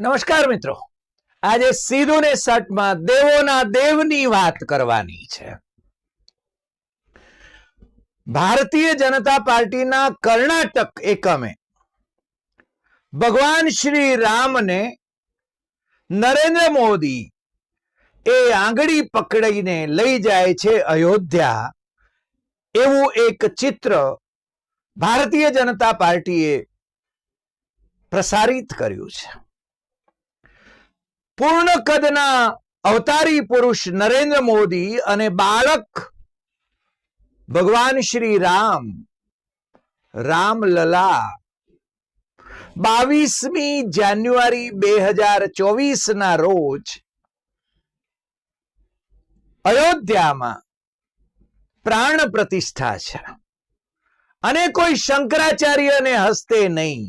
નમસ્કાર મિત્રો. આજે સીધું ને સટમાં દેવોના દેવની વાત કરવાની છે. ભારતીય જનતા પાર્ટીના કર્ણાટક એકમે ભગવાન શ્રી રામને નરેન્દ્ર મોદી એ આંગળી પકડીને લઈ જાય છે અયોધ્યા. એવું એક ચિત્ર ભારતીય જનતા પાર્ટીએ પ્રસારિત કર્યું છે. પૂર્ણ કદના અવતારી પુરુષ નરેન્દ્ર મોદી અને બાળક ભગવાન શ્રી રામ, રામલલા. બાવીસમી જાન્યુઆરી બે હજાર ચોવીસ ના રોજ અયોધ્યામાં પ્રાણ પ્રતિષ્ઠા છે. અને કોઈ શંકરાચાર્યને હસ્તે નહીં,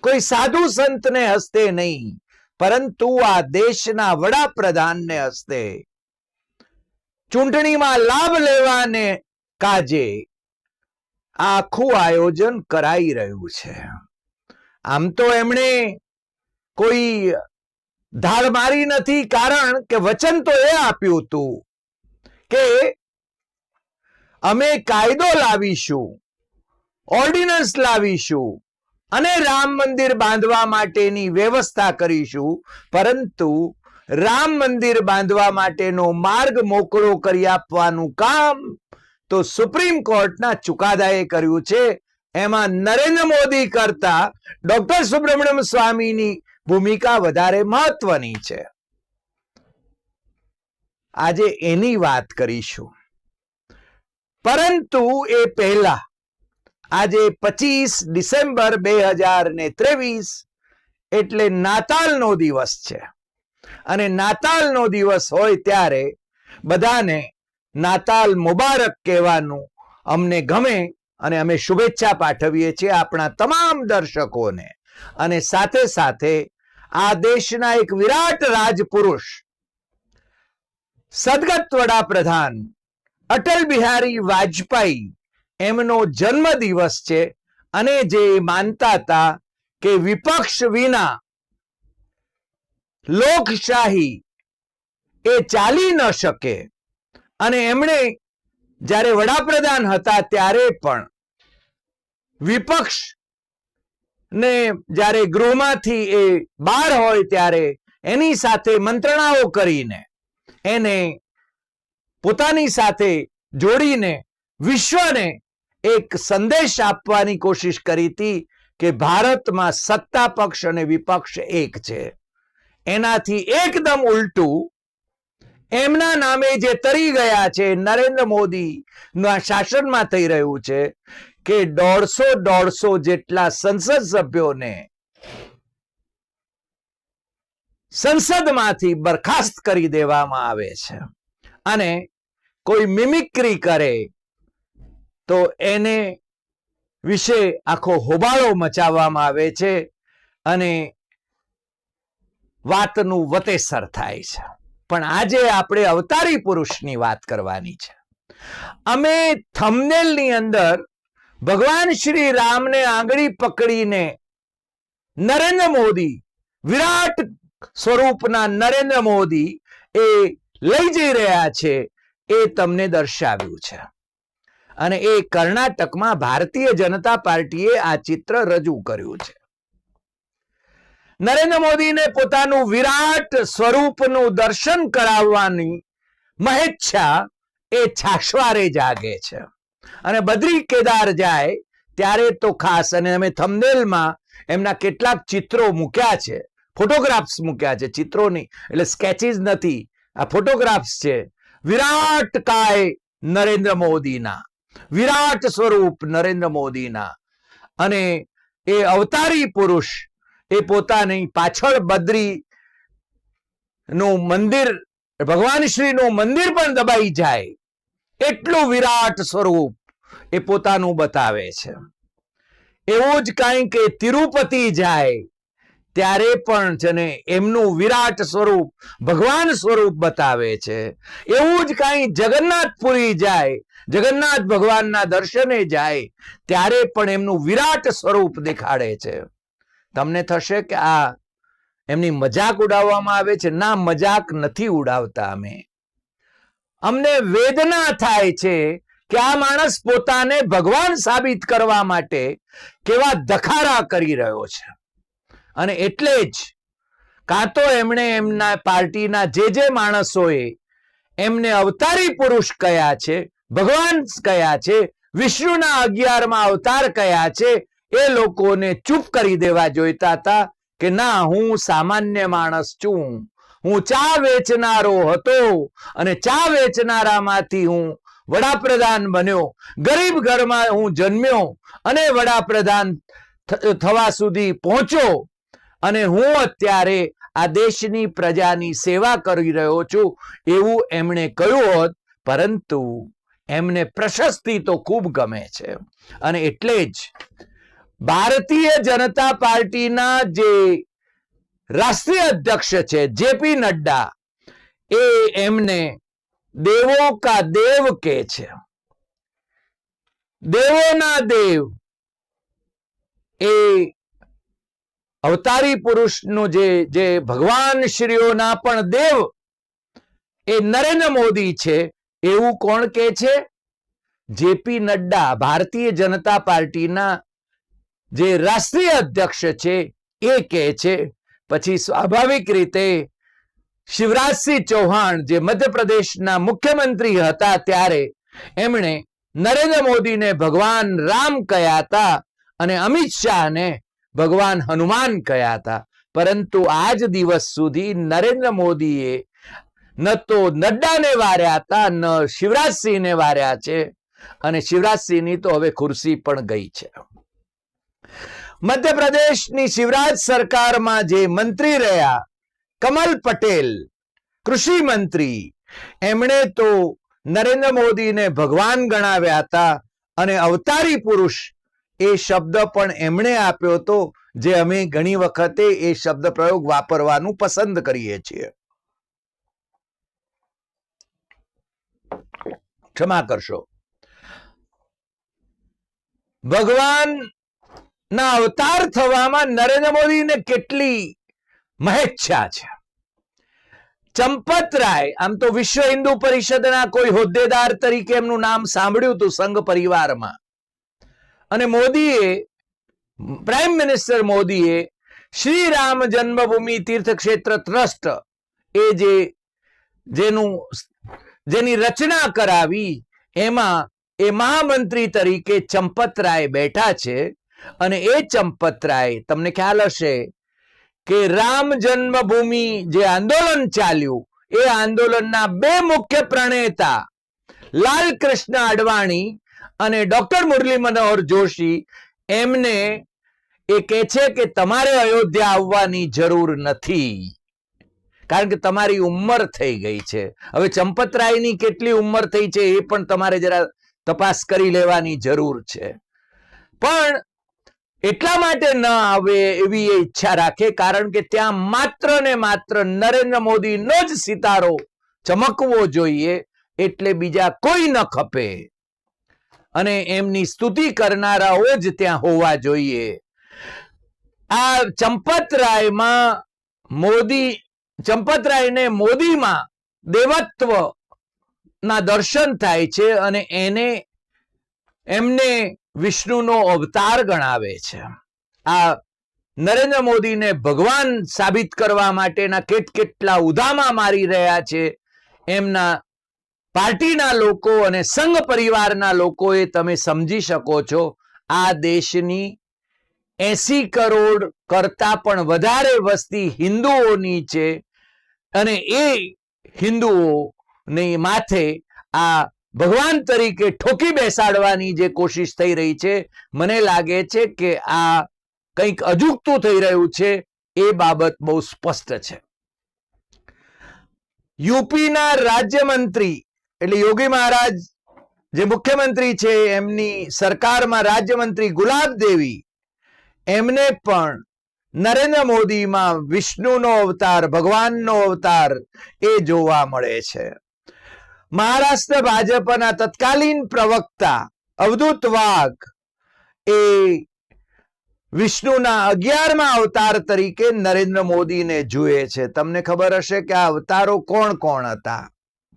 કોઈ સાધુ સંતને હસ્તે નહીં પરંતુ આ દેશના વડાપ્રધાનને હસ્તે ચૂંટણીમાં લાભ લેવાને કાજે આખું આયોજન કરાઈ રહ્યું છે. આમ તો એમણે કોઈ ધાર મારી નથી કારણ કે વચન તો એ આપ્યું હતું કે અમે કાયદો લાવીશું ઓર્ડિનન્સ લાવીશું અને રામ મંદિર બાંધવા માટેની વ્યવસ્થા કરીશું. પરંતુ રામ મંદિર બાંધવા માટેનો માર્ગ મોકળો કરી આપવાનું કામ તો સુપ્રીમ કોર્ટના ચુકાદાએ કર્યું છે. એમાં નરેન્દ્ર મોદી કરતા ડોક્ટર સુબ્રમણ્યમ સ્વામીની ભૂમિકા વધારે મહત્વની છે. આજે એની વાત કરીશું. પરંતુ એ પહેલા આજે પચીસ ડિસેમ્બર બે હજાર ને ત્રેવીસ એટલે નાતાલનો દિવસ છે. અને નાતાલનો દિવસ હોય ત્યારે બધાને નાતાલ મુબારક કહેવાનું અમને ગમે અને અમે શુભેચ્છા પાઠવીએ છીએ આપણા તમામ દર્શકોને. અને સાથે સાથે આ દેશના એક વિરાટ રાજપુરુષ, સદગત વડાપ્રધાન અટલ બિહારી વાજપેયી એમનો જન્મ દિવસ છે અને જે માનતા હતા કે વિપક્ષ વિના લોકશાહી એ ચાલી ન શકે. અને એમણે જ્યારે વડાપ્રધાન હતા ત્યારે પણ વિપક્ષ ને જ્યારે ગૃહમાંથી એ બહાર હોય ત્યારે એની સાથે મંત્રણાઓ કરીને એને પોતાની સાથે જોડીને વિશ્વને એક સંદેશ આપવાની કોશિશ કરી હતી કે ભારતમાં સત્તા પક્ષ અને વિપક્ષ એક છે. એનાથી એકદમ ઉલટું એમના નામે જે તરી ગયા છે, નરેન્દ્ર મોદી શાસનમાં થઈ રહ્યું છે કે દોઢસો દોઢસો જેટલા સંસદ સભ્યોને સંસદમાંથી બરખાસ્ત કરી દેવામાં આવે છે. અને કોઈ મિમિક્રી કરે તો એને વિશે આખો હોબાળો મચાવવામાં આવે છે અને વાતનું વતેસર થાય છે. પણ આજે આપણે અવતારી પુરુષની વાત કરવાની છે. અમે થમનેલની અંદર ભગવાન શ્રી રામને આંગળી પકડીને નરેન્દ્ર મોદી, વિરાટ સ્વરૂપના નરેન્દ્ર મોદી એ લઈ જઈ રહ્યા છે એ તમને દર્શાવ્યું છે. અને એ કર્ણાટકમાં ભારતીય જનતા પાર્ટીએ આ ચિત્ર રજૂ કર્યું છે. નરેન્દ્ર મોદીને પોતાનું વિરાટ સ્વરૂપનું દર્શન કરાવવાની મહેચ્છા એ છાશવારે જાગે છે. અને બદ્રી કેદાર જાય ત્યારે તો ખાસ અને અમે થંબનેલમાં એમના કેટલાક ચિત્રો મૂક્યા છે. ફોટોગ્રાફ્સ મૂક્યા છે, ચિત્રોની. એટલે સ્કેચીસ નથી, આ ફોટોગ્રાફ્સ છે. વિરાટ કાય નરેન્દ્ર મોદીના. વિરાટ સ્વરૂપ નરેન્દ્ર મોદીના. અને એ અવતારી પુરુષ એ પોતાની પાછળ બદ્રી નું મંદિર, ભગવાન શ્રીનું મંદિર પણ દબાઈ જાય, એટલું વિરાટ સ્વરૂપ એ પોતાનું બતાવે છે. એવું જ કાંઈ કે તિરુપતિ જાય ત્યારે પણ છે ને, એમનું વિરાટ સ્વરૂપ ભગવાન સ્વરૂપ બતાવે છે. એવું જ કાંઈ જગન્નાથપુરી જાય, જગન્નાથ ભગવાનના દર્શને જાય, ત્યારે પણ એમનું વિરાટ સ્વરૂપ દેખાડે છે. તમને થશે કે આ એમની મજાક ઉડાવવામાં આવે છે. ના, મજાક નથી ઉડાવતા અમે. અમને વેદના થાય છે કે આ માણસ પોતાને ભગવાન સાબિત કરવા માટે કેવા દખારા કરી રહ્યો છે. અને એટલે જ કાં તો એમણે એમના પાર્ટીના જે જે માણસોએ એમને અવતારી પુરુષ કયા છે, ભગવાન કયા છે, વિષ્ણુના અગિયારમાં અવતાર કયા છે, એ લોકોને ચૂપ કરી દેવા જોઈતા હતા કે ના, હું સામાન્ય માણસ છું. હું ચા વેચનારો હતો અને ચા વેચનારામાંથી હું વડાપ્રધાન બન્યો. ગરીબ ઘરમાં હું જન્મ્યો અને વડાપ્રધાન થવા સુધી પહોંચ્યો. અને હું અત્યારે આ દેશની પ્રજાની સેવા કરી રહ્યો છું એવું એમણે કહ્યું હોત, પરંતુ એમને પ્રશસ્તિ તો ખૂબ ગમે છે. અને એટલે જ ભારતીય જનતા પાર્ટીના જે રાષ્ટ્રીય અધ્યક્ષ છે, જેપી નડ્ડા, એ એમને દેવો કા દેવ કે છે. દેવોના દેવ એ અવતારી પુરુષનું જે જે ભગવાન શ્રીઓના પણ દેવ, એ નરેન્દ્ર મોદી છે, એવું કોણ કે છે? જેપી નડ્ડા, ભારતીય જનતા પાર્ટીના જે રાષ્ટ્રીય અધ્યક્ષ છે, એ કહે છે. પછી સ્વાભાવિક રીતે શિવરાજસિંહ ચૌહાણ, જે મધ્યપ્રદેશના મુખ્યમંત્રી હતા ત્યારે, એમણે નરેન્દ્ર મોદીને ભગવાન રામ કહ્યા હતા અને અમિત શાહને ભગવાન હનુમાન કયા હતા? પરંતુ આજ દિવસ સુધી નરેન્દ્ર મોદીએ ન તો નડ્ડાને વાર્યા હતા, ન શિવરાજસિંહને વાર્યા છે. અને શિવરાજસિંહની તો હવે ખુરશી પણ ગઈ છે. મધ્યપ્રદેશની શિવરાજ સરકારમાં જે મંત્રી રહ્યા, કમલ પટેલ, કૃષિ મંત્રી, એમણે તો નરેન્દ્ર મોદીને ભગવાન ગણાવ્યા હતા અને અવતારી પુરુષ એ શબ્દ પણ એમણે આપ્યો હતો, જે અમે ઘણી વખતે એ શબ્દ પ્રયોગ વાપરવાનું પસંદ કરીએ છીએ. ક્ષમા કરશો. ભગવાન ના અવતાર થવામાં નરેન્દ્ર મોદીને કેટલી મહેચ્છા છે. ચંપત રાય, આમ તો વિશ્વ હિન્દુ પરિષદના કોઈ હોદ્દેદાર તરીકે એમનું નામ સાંભળ્યું હતું સંઘ પરિવારમાં. અને મોદીએ, પ્રાઇમ મિનિસ્ટર મોદીએ શ્રી રામ જન્મભૂમિ તીર્થક્ષેત્ર ટ્રસ્ટ એ જે, જેનું, જેની રચના કરાવી, એમાં એ મહામંત્રી તરીકે ચંપતરાય બેઠા છે. અને એ ચંપતરાય, તમને ખ્યાલ હશે કે રામ જન્મભૂમિ જે આંદોલન ચાલ્યું, એ આંદોલનના બે મુખ્ય પ્રણેતા લાલ કૃષ્ણ અડવાણી અને ડોક્ટર મુરલી મનોહર જોશી એમને એ કહે છે કે તમારે અયોધ્યા આવવાની જરૂર નથી. કારણ કે તમારી ઉંમર થઈ ગઈ છે. હવે ચંપતરાયની કેટલી ઉંમર થઈ છે એ પણ તમારે જરા તપાસ કરી લેવાની જરૂર છે. પણ એટલા માટે ન આવે એવી એ ઈચ્છા રાખે, કારણ કે ત્યાં માત્ર ને માત્ર નરેન્દ્ર મોદીનો જ સિતારો ચમકવો જોઈએ, એટલે બીજા કોઈ ન ખપે. અને એમની સ્તુતિ કરનારાઓ જ ત્યાં હોવા જોઈએ. આ ચંપતરાયમાં મોદી, ચંપતરાયને મોદીમાં દેવત્વ ના દર્શન થાય છે અને એને એમને વિષ્ણુનો અવતાર ગણાવે છે. આ નરેન્દ્ર મોદીને ભગવાન સાબિત કરવા માટેના કેટ કેટલા ઉધામા મારી રહ્યા છે, એમના પાર્ટીના લોકો અને સંઘ પરિવારના લોકોએ તમે સમજી શકો છો, આ દેશની એસી કરોડ કરતા પણ વધારે વસ્તી હિન્દુઓની છે અને એ હિન્દુઓની માથે આ ભગવાન તરીકે ઠોકી બેસાડવાની જે કોશિશ થઈ રહી છે, મને લાગે છે કે આ કંઈક અજુગતું થઈ રહ્યું છે, એ બાબત બહુ સ્પષ્ટ છે. યુપીના રાજ્યમંત્રી એટલે યોગી મહારાજ જે મુખ્યમંત્રી છે, એમની સરકારમાં રાજ્યમંત્રી ગુલાબ દેવી, એમને પણ નરેન્દ્ર મોદીમાં વિષ્ણુનો અવતાર, ભગવાનનો અવતાર એ જોવા મળે છે. મહારાષ્ટ્ર ભાજપના તત્કાલીન પ્રવક્તા અવધૂત વાઘ એ વિષ્ણુના અગિયારમાં અવતાર તરીકે નરેન્દ્ર મોદીને જુએ છે. તમને ખબર હશે કે આ અવતારો કોણ કોણ હતા?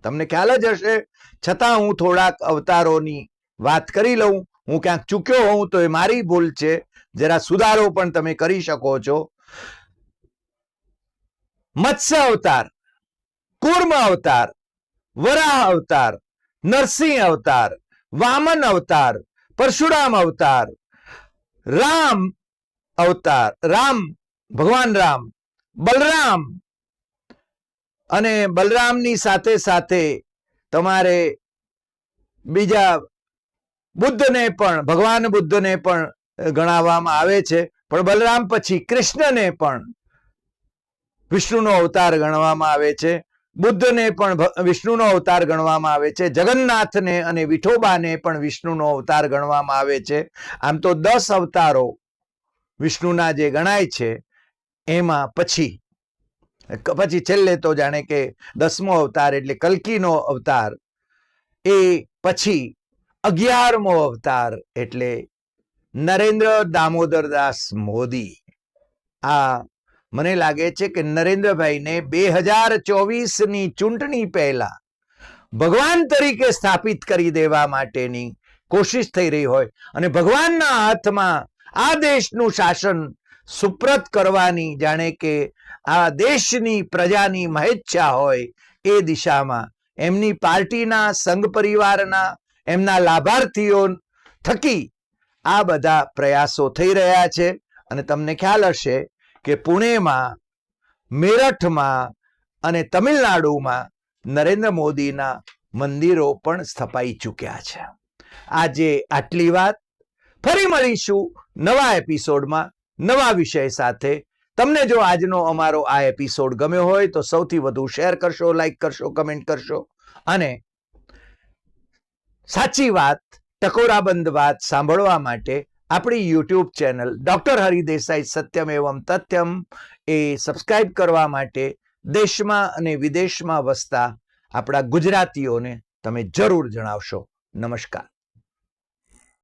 તમને ખ્યાલ જ હશે, છતાં હું થોડાક અવતારોની વાત કરી લઉં, હું ક્યાંક ચૂક્યો હોઉં તો એ મારી ભૂલ છે, જરા સુધારો પણ તમે કરી શકો છો. મત્સ્ય અવતાર, કુર્મ અવતાર, વરાહ અવતાર, નરસિંહ અવતાર, વામન અવતાર, પરશુરામ અવતાર, રામ અવતાર, રામ, ભગવાન રામ, બલરામ અને બલરામની સાથે સાથે તમારે બીજા બુદ્ધને પણ, ભગવાન બુદ્ધને પણ ગણાવવામાં આવે છે. પણ બલરામ પછી કૃષ્ણને પણ વિષ્ણુનો અવતાર ગણવામાં આવે છે. બુદ્ધને પણ વિષ્ણુનો અવતાર ગણવામાં આવે છે. જગન્નાથને અને વિઠોબાને પણ વિષ્ણુનો અવતાર ગણવામાં આવે છે. આમ તો દસ અવતારો વિષ્ણુના જે ગણાય છે, એમાં પછી પછી છેલ્લે તો જાણે કે દસમો અવતાર એટલે કલકીનો અવતાર, એ પછી અગિયારમો અવતાર એટલે નરેન્દ્ર દામોદરદાસ મોદી. આ મને લાગે છે કે નરેન્દ્રભાઈને બે હજાર ચોવીસની ચૂંટણી પહેલા ભગવાન તરીકે સ્થાપિત કરી દેવા માટેની કોશિશ થઈ રહી હોય અને ભગવાનના હાથમાં આ દેશનું શાસન સુપ્રત કરવાની જાણે કે આ દેશની પ્રજાની મહેચ્છા હોય એ દિશામાં એમની પાર્ટીના સંઘ પરિવારના એમના લાભાર્થીઓ થકી આ બધા પ્રયાસો થઈ રહ્યા છે. અને તમને ખ્યાલ હશે કે પુણેમાં, મેરઠમાં અને તમિલનાડુમાં નરેન્દ્ર મોદીના મંદિરો પણ સ્થપાઈ ચૂક્યા છે. આજે આટલી વાત. ફરી મળીશું નવા એપિસોડમાં નવા વિષય સાથે. તમને જો આજનો અમારો આ એપિસોડ ગમ્યો હોય તો સૌથી વધુ શેર કરશો લાઈક કરશો કમેન્ટ કરશો. અને સાચી વાત, ટકોરાબંધ વાત સાંભળવા માટે આપણી યુટ્યુબ ચેનલ ડોક્ટર હરિદેસાઈ સત્યમ એવમ તથ્યમ એ સબસ્ક્રાઈબ કરવા માટે દેશમાં અને વિદેશમાં વસતા આપણા ગુજરાતીઓને તમે જરૂર જણાવશો. નમસ્કાર.